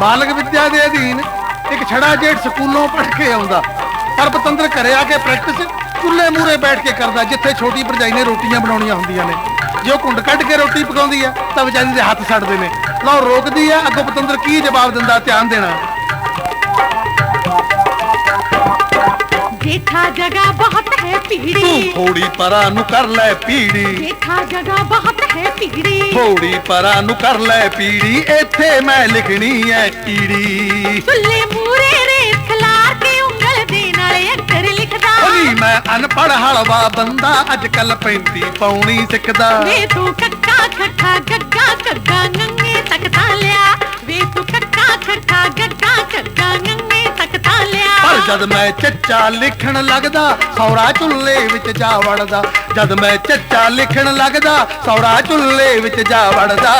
ਬਾਲਗ ਵਿਦਿਆ ਦੇ ਅਧੀਨ ਇੱਕ ਛੜਾ ਜੇਠ ਸਕੂਲੋਂ ਪੜ੍ਹ ਕੇ ਆਉਂਦਾ। ਪਰ ਪਤੰਦਰ ਘਰੇ ਆ ਕੇ ਪ੍ਰੈਕਟਿਸ ਚੁੱਲ੍ਹੇ ਮੂਰੇ ਬੈਠ ਕੇ ਕਰਦਾ, ਜਿੱਥੇ ਛੋਟੀ ਭਰਜਾਈ ਨੇ ਰੋਟੀਆਂ ਬਣਾਉਣੀਆਂ ਹੁੰਦੀਆਂ ਨੇ। ਜੇ ਉਹ ਕੁੰਡ ਕੱਢ ਕੇ ਰੋਟੀ ਪਕਾਉਂਦੀ ਆ ਤਾਂ ਵਿਚਾਰੀ ਦੇ ਹੱਥ ਛੱਡਦੇ ਨੇ। ਲਓ, ਰੋਕਦੀ ਆ ਅੱਗੋਂ ਪਤੰਦਰ ਕੀ ਜਵਾਬ ਦਿੰਦਾ, ਧਿਆਨ ਦੇਣਾ। ਦੇਖਾ ਜਗਾ ਬਹੁਤ ਹੈ ਪੀੜੀ ਤੂੰ ਥੋੜੀ ਪਰਾਂ ਨੂੰ ਕਰ ਲੈ ਪੀੜੀ। ਦੇਖਾ ਜਗਾ ਬਹੁਤ ਹੈ ਪੀੜੀ ਥੋੜੀ ਪਰਾਂ ਨੂੰ ਕਰ ਲੈ ਪੀੜੀ ਇੱਥੇ ਮੈਂ ਲਿਖਣੀ ਐ ਕੀੜੀ। ਸੁੱਲੇ ਮੂਰੇ ਰੇਤ ਖਲਾਰ ਕੇ ਉਂਗਲ ਦੇ ਨਾਲ ਅੱਖਰ ਲਿਖਦਾ। ਓਲੀ ਮੈਂ ਅਨਪੜ ਹਲਵਾ ਬੰਦਾ ਅੱਜ ਕੱਲ ਪੈਂਤੀ ਪਾਉਣੀ ਸਿੱਖਦਾ। ਵੇ ਤੂੰ ਕੱਕਾ ਖੱਖਾ ਗੱਗਾ ਕਰਦਾ ਨੰਗੇ ਤੱਕ ਤਾਂ ਲਿਆ। ਵੇ ਤੂੰ ਕੱਕਾ ਖੱਖਾ ਪਰ ਜਦ ਮੈਂ ਚੱਚਾ ਲਿਖਣ ਲੱਗਦਾ ਸੌਰਾ ਚੁੱਲ੍ਹੇ ਵਿੱਚ ਜਾ ਵੜਦਾ। ਜਦ ਮੈਂ ਚੱਚਾ ਲਿਖਣ ਲੱਗਦਾ ਸੌਰਾ ਚੁੱਲ੍ਹੇ ਵਿੱਚ ਜਾ ਵੜਦਾ।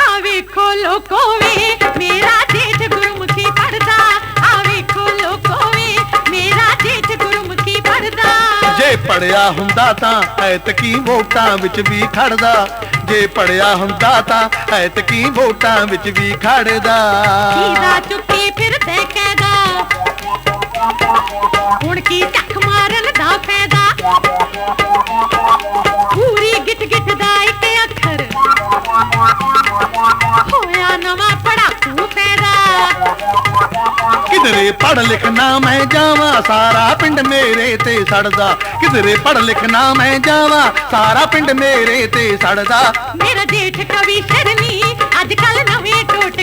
ਆ ਵੇਖੋ ਲੋਕੋ ਵੇ ਮੇਰਾ ਜੇਠ ਗੁਰਮੁਖੀ ਪੜਦਾ ਆ ਵੇਖੋ ਲੋਕੋ ਵੇ ਮੇਰਾ ਜੇਠ ਗੁਰਮੁਖੀ ਪੜਦਾ ਜੇ ਪੜਿਆ ਹੁੰਦਾ ਤਾਂ ਐਤਕੀ ਵੋਟਾਂ ਵਿੱਚ ਵੀ ਖੜਦਾ ਜੇ ਪੜਿਆ ਹੁੰਦਾ ਤਾਂ ਐਤਕੀ ਵੋਟਾਂ ਵਿੱਚ ਵੀ ਖੜਦਾ ਕੀਦਾ ਚੁੱਕੀ ਫਿਰਦੇ ਕਹਿਦਾ ਹੁਣ ਕੀ ਚੱਕ ਮਾਰਨ ਦਾ ਫਾਇਦਾ? ਪੂਰੀ ਗਿੱਟ ਗਿੱਟ ਦਾ ਇੱਕ ਅੱਖਰ। ਹੋਇਆ ਨਵਾਂ ਪੜਾਕੂ ਪੈਦਾ ਕਿਧਰੇ ਪੜ ਲਿਖਣਾ ਮੈਂ ਜਾਵਾਂ ਸਾਰਾ ਪਿੰਡ ਮੇਰੇ ਤੇ ਸੜਦਾ। ਕਿਧਰੇ ਪੜ ਲਿਖਣਾ ਮੈਂ ਜਾਵਾਂ ਸਾਰਾ ਪਿੰਡ ਮੇਰੇ ਤੇ ਸੜਦਾ। ਮੇਰਾ ਜੇਠ ਕਵੀ ਸ਼ਰਨੀ ਅੱਜ ਕੱਲ ਨਵੇਂ ਟੋਟ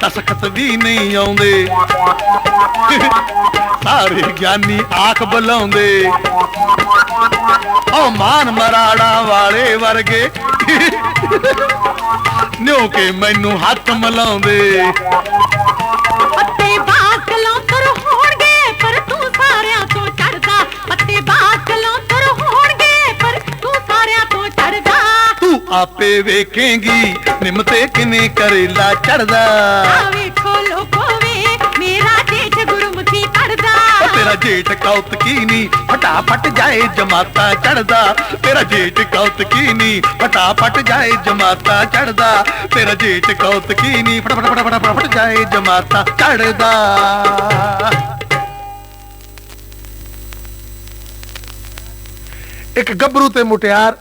ਦਸਖਤ ਵੀ ਨਹੀਂ ਆਉਂਦੇ। ਸਾਰੇ ਗਿਆਨੀ ਆਖ ਬੁਲਾਉਂਦੇ। ਓ ਮਾਨ ਮਰਾੜਾ ਵਾਲੇ ਵਰਗੇ। ਨਿਉ ਕੇ ਮੈਨੂੰ ਹੱਥ ਮਲਾਉਂਦੇ। ਪੱਤੇ ਬਾਕਲੋਂ ਆਪੇ ਵੇਖੇਂਗੀ ਨਿੰਮ ਤੇ ਕਿਵੇਂ ਕਰੇਲਾ ਚੜਦਾ ਆ ਵੇਖੋ ਲੋਕੋ ਵੇ ਮੇਰਾ ਜੇਠ ਗੁਰਮੁਖੀ ਪੜਦਾ ਓ ਤੇਰਾ ਜੇਠ ਕੌਤਕੀ ਨੀ ਫਟਾਫਟ ਜਾਏ ਜਮਾਤਾ ਚੜਦਾ ਤੇਰਾ ਜੇਠ ਕੌਤਕੀ ਨੀ ਫਟਾਫਟ ਜਾਏ ਜਮਾਤਾ ਚੜਦਾ ਤੇਰਾ ਜੇਠ ਕੌਤਕੀ ਨੀ ਫਟਾਫਟ ਫਟਾਫਟ ਫਟਾਫਟ ਜਾਏ ਜਮਾਤਾ ਚੜਦਾ ਇੱਕ ਗੱਭਰੂ ਤੇ ਮੁਟਿਆਰ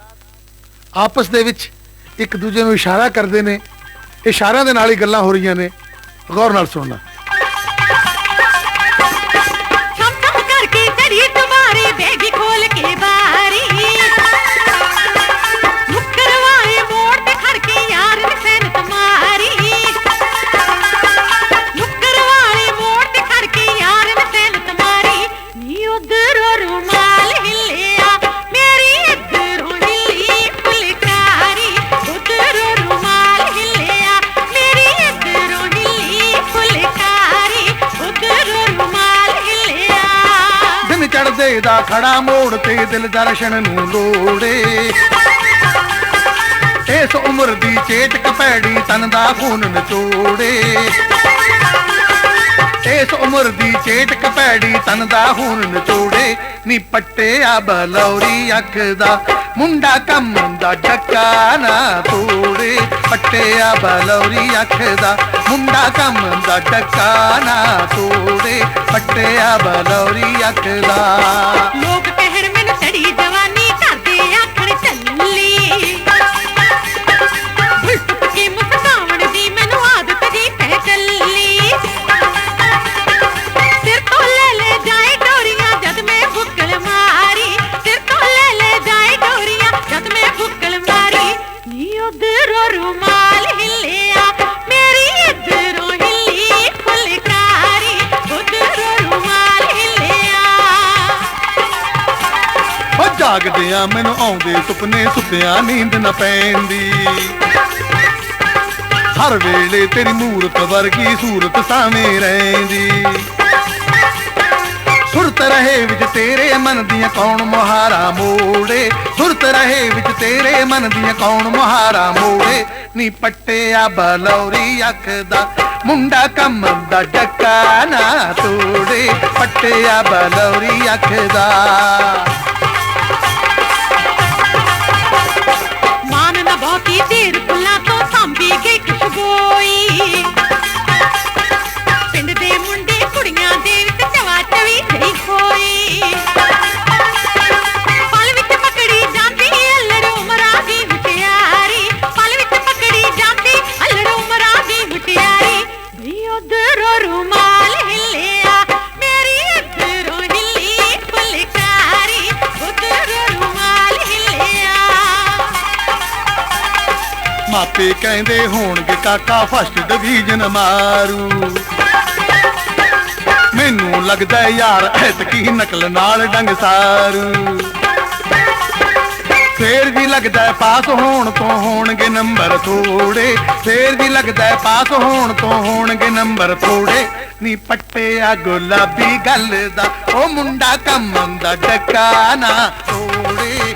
ਆਪਸ ਦੇ ਵਿੱਚ ਇੱਕ ਦੂਜੇ ਨੂੰ ਇਸ਼ਾਰਾ ਕਰਦੇ ਨੇ, ਇਸ਼ਾਰਿਆਂ ਦੇ ਨਾਲ ਹੀ ਗੱਲਾਂ ਹੋ ਰਹੀਆਂ ਨੇ। ਗੌਰ ਨਾਲ ਸੁਣਨਾ। ਚੜਦੇ ਮੋੜ ਤੇ ਦਿਲ ਦਰਸ਼ਨ ਨੂੰ ਲੋੜੇ। ਇਸ ਉਮਰ ਦੀ ਚੇਤ ਕਪੈੜੀ ਤਨ ਦਾ ਖੂਨ ਨਚੋੜੇ। ਇਸ ਉਮਰ ਦੀ ਚੇਟ ਕਪੈੜੀ ਤਨ ਦਾ ਖੂਨ ਨਚੋੜੇ। ਨੀ ਪੱਟਿਆ ਬਲੌਰੀ ਅੱਖ ਦਾ, ਮੁੰਡਾ ਕੰਮ ਦਾ ਡੱਕਾ ਨਾ ਤੋੜੇ। ਪੱਟਿਆ ਬਲੌਰੀ ਅੱਖ ਦਾ ਮੁੰਡਾ ਕੰਮ ਦਾ ਡੱਕਾ ਨਾ ਤੋੜੇ ਪੱਟਿਆ ਬਲੌਰੀ ਅੱਖ ਲੋਕ ਕਹਿਣ ਮੈਨੂੰ ਚੜੀ ਓ ਜਾਗਦਿਆਂ ਮੈਨੂੰ ਆਉਂਦੇ ਸੁਪਨੇ ਸੁੱਤਿਆਂ ਨੀਂਦ ਨਾ ਪੈਂਦੀ। ਹਰ ਵੇਲੇ ਤੇਰੀ ਮੂਰਤ ਵਰਗੀ ਸੂਰਤ ਸਾਵੇਂ ਰਹਿੰਦੀ। ਸੁਰਤ ਰਹੇ ਵਿੱਚ ਤੇਰੇ ਮਨ ਦੀਆਂ ਕੌਣ ਮੁਹਾਰਾ ਮੋੜੇ? ਸੁਰਤ ਰਹੇ ਵਿੱਚ ਤੇਰੇ ਮਨ ਦੀਆਂ ਕੌਣ ਮੁਹਾਰਾ ਮੋੜੇ? ਨੀ ਪੱਟਿਆ ਬਲੌਰੀ ਅੱਖ ਦਾ, ਮੁੰਡਾ ਕੰਮ ਦਾ ਡੱਕਾ ਨਾ ਤੋੜੇ। ਪੱਟਿਆ ਬਲੌਰੀ ਅੱਖ ਦਾ। ਬਹੁਤੀ ਦੇਰ ਫੁੱਲਾਂ ਤੋਂ ਸਾਂਭੀ ਗਈ ਖੁਸ਼ਬੋਈ। ਮਾਪੇ ਕਹਿੰਦੇ ਹੋਣਗੇ, ਕਾਕਾ ਫਸਟ ਡਿਵੀਜ਼ਨ ਮਾਰੂ। ਮੈਨੂੰ ਲੱਗਦਾ ਯਾਰ ਐਤਕੀ ਨਕਲ ਨਾਲ ਡੰਗ ਸਾਰੂ। ਫੇਰ ਵੀ ਲੱਗਦਾ ਪਾਸ ਹੋਣ ਤੋਂ ਹੋਣਗੇ ਨੰਬਰ ਥੋੜੇ ਫੇਰ ਵੀ ਲੱਗਦਾ ਪਾਸ ਹੋਣ ਤੋਂ ਹੋਣਗੇ ਨੰਬਰ ਥੋੜੇ ਨੀ ਪੱਟਿਆ ਗੁਲਾਬੀ ਗੱਲ ਦਾ, ਉਹ ਮੁੰਡਾ ਕੰਮ ਦਾ ਡੱਕਾ ਥੋੜੇ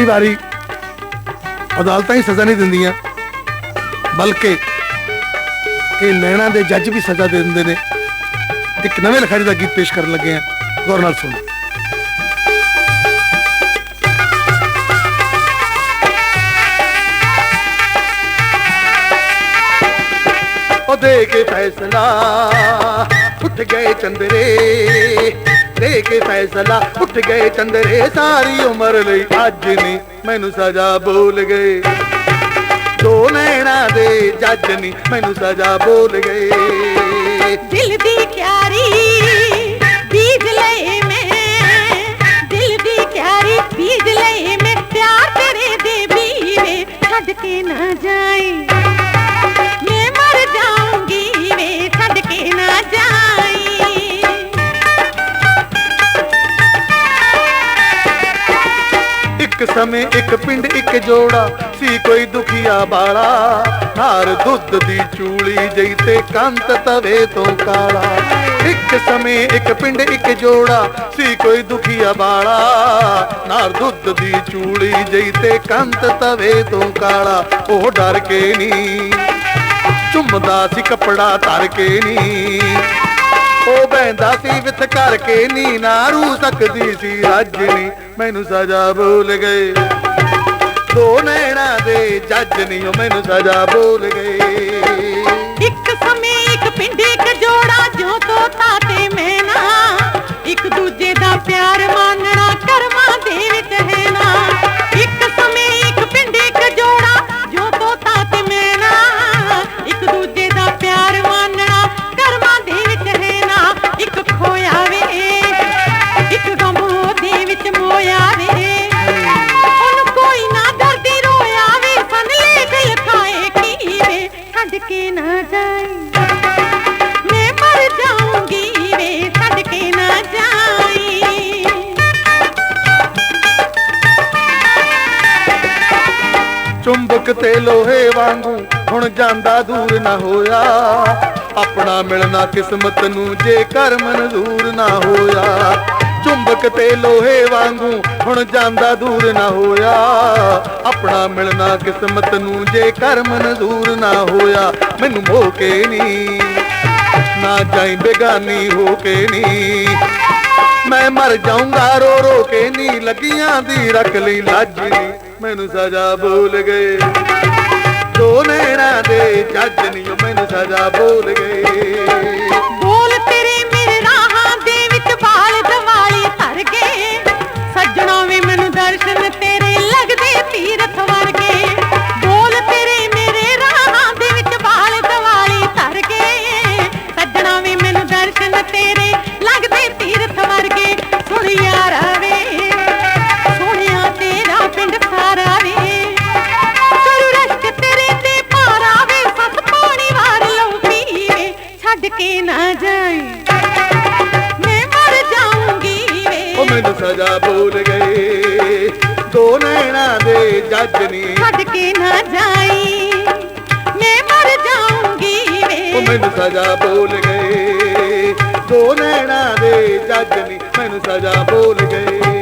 ਕਈ ਵਾਰੀ ਅਦਾਲਤਾਂ ਹੀ ਸਜ਼ਾ ਨਹੀਂ ਦਿੰਦੀਆਂ, ਬਲਕਿ ਇਹ ਨੈਣਾ ਦੇ ਜੱਜ ਵੀ ਸਜ਼ਾ ਦੇ ਦਿੰਦੇ ਨੇ। ਇੱਕ ਨਵੇਂ ਲਿਖਾਰੀ ਦਾ ਗੀਤ ਪੇਸ਼ ਕਰਨ ਲੱਗੇ ਆ ਗੌਰ ਨਾਲ ਸੁਣੋ। ਉਹ ਦੇ ਕੇ ਫੈਸਲਾ ਉੱਠ ਗਏ ਚੰਦਰੇ। ਦੇ ਕੇ ਫੈਸਲਾ ਉੱਠ ਗਏ ਚੰਦਰੇ ਸਾਰੀ ਉਮਰ ਲਈ। ਅੱਜ ਨਹੀਂ ਮੈਨੂੰ ਸਜ਼ਾ ਬੋਲ ਗਏ। ਦੋ ਨੈਣਾ ਦੇ ਜੱਜ ਨਹੀਂ ਮੈਨੂੰ ਸਜ਼ਾ ਬੋਲ ਗਏ। ਦਿਲ ਦੀ ਕਿਆਰੀ ਬੀਜ ਲਏ ਮੈਂ। ਦਿਲ ਦੀ ਕਿਆਰੀ ਬੀਜ ਲਏ ਮੈਂ। ਪਿਆਰ ਤੇਰੇ ਦੇ ਬੀਵੇ ਛੱਡ ਕੇ ਨਾ ਜਾਈ ਸਮੇਂ ਇੱਕ ਪਿੰਡ ਇੱਕ ਜੋੜਾ, ਸੀ ਕੋਈ ਦੁਖੀਆ ਬਾਲਾ। ਹਾਰ ਦੁੱਧ ਦੀ ਚੂਲੀ ਜਈ ਤੇ ਕੰਤ ਤਵੇ ਤੋਂ ਕਾਲਾ। ਇੱਕ ਸਮੇਂ ਇੱਕ ਪਿੰਡ ਇੱਕ ਜੋੜਾ, ਸੀ ਕੋਈ ਦੁਖੀਆ ਬਾਲਾ। ਨਾਰ ਦੁੱਧ ਦੀ ਚੂਲੀ ਜਈ ਤੇ ਕੰਤ ਤਵੇ ਤੋਂ ਕਾਲਾ। ਉਹ ਡਰ ਕੇ ਨਹੀਂ ਚੁੰਮਦਾ ਸੀ ਕੱਪੜਾ ਧਰ ਕੇ ਨਹੀਂ ਉਹ ਬੈਂਦਾ ਸੀ ਵਿਥ ਕਰਕੇ ਨੀ ਨਾ ਰੂ ਸਕਦੀ ਸੀ ਰੱਜਣੀ ਮੈਨੂੰ ਸਜ਼ਾ ਬੋਲ ਗਏ। ਦੋ ਨੈਣਾ ਦੇ ਜੱਜ ਨੀ, ਉਹ ਮੈਨੂੰ ਸਜ਼ਾ ਬੋਲ ਗਏ। ਇੱਕ ਸਮੇਂ ਇੱਕ ਪਿੰਡ, ਇੱਕ ਜੋ ਤੋਤਾ ਤੇ ਮੈਨਾ ਇੱਕ ਦੂਜੇ ਦਾ ਪਿਆਰ ਮੰਨਣਾ ਚੁੰਬਕ ਤੇ ਲੋਹੇ ਵਾਂਗੂ ਹੁਣ ਜਾਂਦਾ ਦੂਰ ਨਾ ਹੋਇਆ। ਆਪਣਾ ਮਿਲਣਾ ਕਿਸਮਤ ਨੂੰ ਜੇ ਕਰ ਮਨਜ਼ੂਰ ਨਾ ਹੋਇਆ। ਚੁੰਬਕ ਤੇ ਲੋਹੇ ਵਾਂਗੂ ਹੁਣ ਜਾਂਦਾ ਦੂਰ ਨਾ ਹੋਇਆ। ਆਪਣਾ ਮਿਲਣਾ ਕਿਸਮਤ ਨੂੰ ਜੇ ਕਰ ਮਨਜ਼ੂਰ ਨਾ ਹੋਇਆ। ਮੈਨੂੰ ਮੋਹ ਕੇ ਨਹੀਂ ਨਾ ਜਾਈ ਬੇਗਾਨੀ ਹੋ ਕੇ ਨੀ। ਮੈਂ ਮਰ ਜਾਊਂਗਾ ਰੋ ਰੋ ਕੇ ਨੀ, ਲੱਗੀਆਂ ਦੀ ਰੱਖ ਲਈ ਲਾਜ ਨੀ ਮੈਨੂੰ ਸਜ਼ਾ ਬੋਲ ਗਏ। ਦੋ ਨੈਣਾ ਦੇ ਜੱਜ ਨੀ ਮੈਨੂੰ ਸਜ਼ਾ ਬੋਲ ਗਏ। ਨੈਣਾ ਦੇ ਜੱਜ ਨੀ। ਛੱਡ ਕੇ ਨਾ ਜਾਈ ਮੈਂ ਮਰ ਜਾਊਂਗੀ ਉਹ ਵੇ ਮੈਨੂੰ ਸਜ਼ਾ ਬੋਲ ਗਏ। ਦੋ ਨੈਣਾ ਦੇ ਜੱਜ ਨੀ ਮੈਨੂੰ ਸਜ਼ਾ ਬੋਲ ਗਏ।